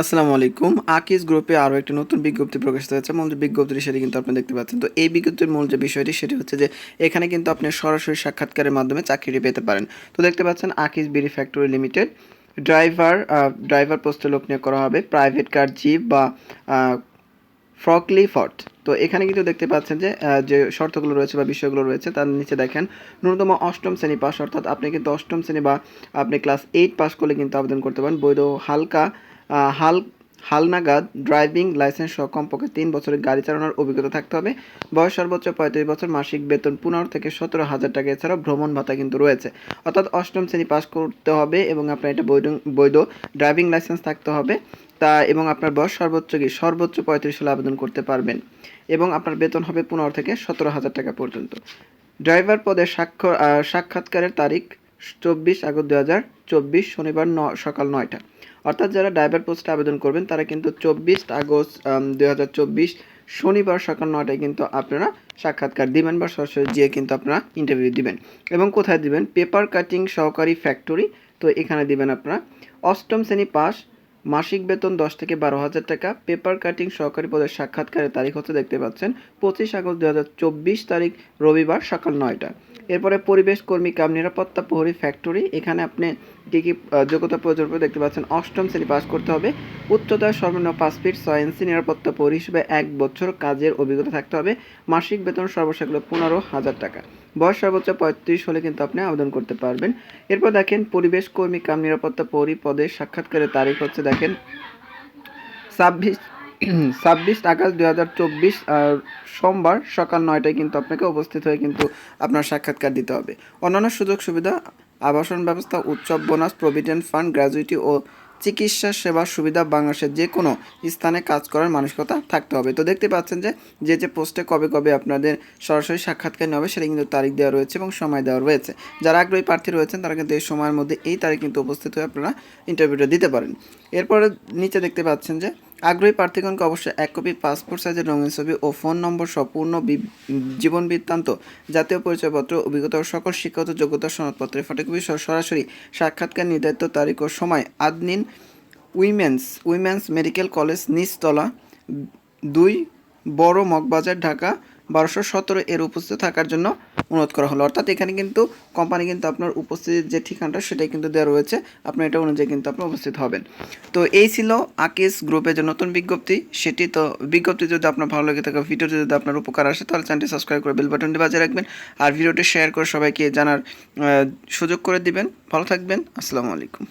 আসসালামু আলাইকুম। আকিস গ্রুপে আরও একটি নতুন বিজ্ঞপ্তি প্রকাশিত হয়েছে। মূল যে বিজ্ঞপ্তিটি সেটি কিন্তু আপনি দেখতে পাচ্ছেন। তো এই বিজ্ঞপ্তির মূল যে বিষয়টি সেটি হচ্ছে যে, এখানে কিন্তু আপনি সরাসরি সাক্ষাৎকারের মাধ্যমে চাকরিটি পেতে পারেন। তো দেখতে পাচ্ছেন আকিস BD factory limited. Driver driver পোস্টে লোক নিয়োগ করা হবে প্রাইভেট কার জিপ বা ফ্রকলি ফর্ট। তো এখানে কিন্তু দেখতে পাচ্ছেন যে যে শর্তগুলো রয়েছে বা বিষয়গুলো রয়েছে, তার নিচে দেখেন, ন্যূনতম অষ্টম শ্রেণি পাস অর্থাৎ আপনি কিন্তু অষ্টম শ্রেণি বা আপনি ক্লাস এইট পাস করলে কিন্তু আবেদন করতে পারেন। বৈধ হালকা হাল, হালনাগাদ ড্রাইভিং লাইসেন্স সহ কমপক্ষে তিন বছরের গাড়ি চালানোর অভিজ্ঞতা থাকতে হবে। বয়স সর্বোচ্চ পঁয়ত্রিশ বছর, মাসিক বেতন পনেরো থেকে সতেরো হাজার টাকা। এছাড়াও ভ্রমণ ভাতা কিন্তু রয়েছে। অর্থাৎ অষ্টম শ্রেণি পাস করতে হবে এবং আপনার এটা বৈধ বৈধ ড্রাইভিং লাইসেন্স থাকতে হবে। তা, এবং আপনার বয়স সর্বোচ্চ কি? সর্বোচ্চ পঁয়ত্রিশ সালে আবেদন করতে পারবেন। এবং আপনার বেতন হবে পনেরো থেকে সতেরো হাজার টাকা পর্যন্ত। ড্রাইভার পদে স্বাক্ষর সাক্ষাৎকারের তারিখ চব্বিশ আগস্ট দু হাজার চব্বিশ শনিবার ন, সকাল নয়টা। অর্থাৎ যারা ড্রাইভার পোস্টে আবেদন করবেন, তারা কিন্তু চব্বিশ আগস্ট দু হাজার চব্বিশ শনিবার সকাল নয়টায় কিন্তু আপনারা সাক্ষাৎকার দিবেন বা সরাসরি গিয়ে কিন্তু আপনারা ইন্টারভিউ দিবেন। এবং কোথায় দিবেন? পেপার কাটিং সহকারী ফ্যাক্টরি তো এখানে দিবেন আপনারা। অষ্টম শ্রেণি পাস মাসিক বেতন দশ থেকে বারো হাজার টাকা পেপার কাটিং সহকারী পদের সাক্ষাৎকারের তারিখ হচ্ছে দেখতে পাচ্ছেন, পঁচিশ আগস্ট দু হাজার চব্বিশ তারিখ, রবিবার সকাল নয়টা। এরপরে পরিবেশ কর্মী কাম নিরাপত্তা প্রহরী ফ্যাক্টরি এখানে আপনি কী কী যোগ্যতা প্রয়োজন দেখতে পাচ্ছেন, অষ্টম শ্রেণি পাস করতে হবে। উচ্চতা সর্বনিম্ন পাঁচ ফিট ছয় নিরাপত্তা প্রহরী হিসেবে এক বছর কাজের অভিজ্ঞতা থাকতে হবে। মাসিক বেতন সর্বশেষ পনেরো হাজার টাকা। বয়স সর্বোচ্চ পঁয়ত্রিশ হলে কিন্তু আপনি আবেদন করতে পারবেন। এরপর দেখেন, পরিবেশ কর্মী কাম নিরাপত্তা প্রহরী পদে সাক্ষাৎকারের তারিখ হচ্ছে দেখেন ছাব্বিশ ছাব্বিশ আগস্ট দুই হাজার চব্বিশ, আর সোমবার সকাল নয়টায় কিন্তু আপনাকে উপস্থিত হয়ে কিন্তু আপনার সাক্ষাৎকার দিতে হবে। অন্যান্য সুযোগ সুবিধা, আবাসন ব্যবস্থা, উৎসব, বোনাস, প্রভিডেন্ট ফান্ড, গ্র্যাজুইটি ও চিকিৎসা, সেবা সুবিধা বাংলাদেশের যে কোনো স্থানে কাজ করার মানসিকতা থাকতে হবে। তো দেখতে পাচ্ছেন যে যে যে পোস্টে কবে কবে আপনাদের সরাসরি সাক্ষাৎকার নেওয়া হবে, সেটা কিন্তু তারিখ দেওয়া রয়েছে এবং সময় দেওয়া রয়েছে। যারা আগ্রহী প্রার্থী রয়েছেন, তারা কিন্তু এই সময়ের মধ্যে এই তারিখ কিন্তু উপস্থিত হয়ে আপনারা ইন্টারভিউটা দিতে পারেন। এরপরে নিচে দেখতে পাচ্ছেন যে আগ্রহী প্রার্থীগণকে অবশ্যই এক কপি পাসপোর্ট সাইজের রঙিন ছবি ও ফোন নম্বর সম্পূর্ণ জীবন বৃত্তান্ত, জাতীয় পরিচয়পত্র, অভিজ্ঞতা ও সকল শিক্ষাগত যোগ্যতা সনদপত্রের ফটোকপি সরাসরি সাক্ষাৎকার, নির্ধারিত তারিখ ও সময়। আদনিন উইমেন্স উইমেন্স মেডিকেল কলেজ, নিচতলা দুই, বড় মগবাজার, ঢাকা। বারোশো সতেরো এর উপস্থিত থাকার জন্য অনুরোধ করা হলো। অর্থাৎ এখানে কিন্তু কোম্পানি কিন্তু আপনার উপস্থিতির যে ঠিকানাটা, সেটাই কিন্তু দেওয়া রয়েছে। আপনার এটা অনুযায়ী কিন্তু আপনি উপস্থিত হবেন। তো এই ছিল আকিস গ্রুপের যে নতুন বিজ্ঞপ্তি। সেটি তো বিজ্ঞপ্তি যদি আপনার ভালো লাগে থাকে, ভিডিওটি যদি আপনার উপকার আসে, তাহলে চ্যানেলটি সাবস্ক্রাইব করে বেল বাটনটি বাজিয়ে রাখবেন। আর ভিডিওটি শেয়ার করে সবাইকে জানার সুযোগ করে দিবেন। ভালো থাকবেন। আসসালামু আলাইকুম।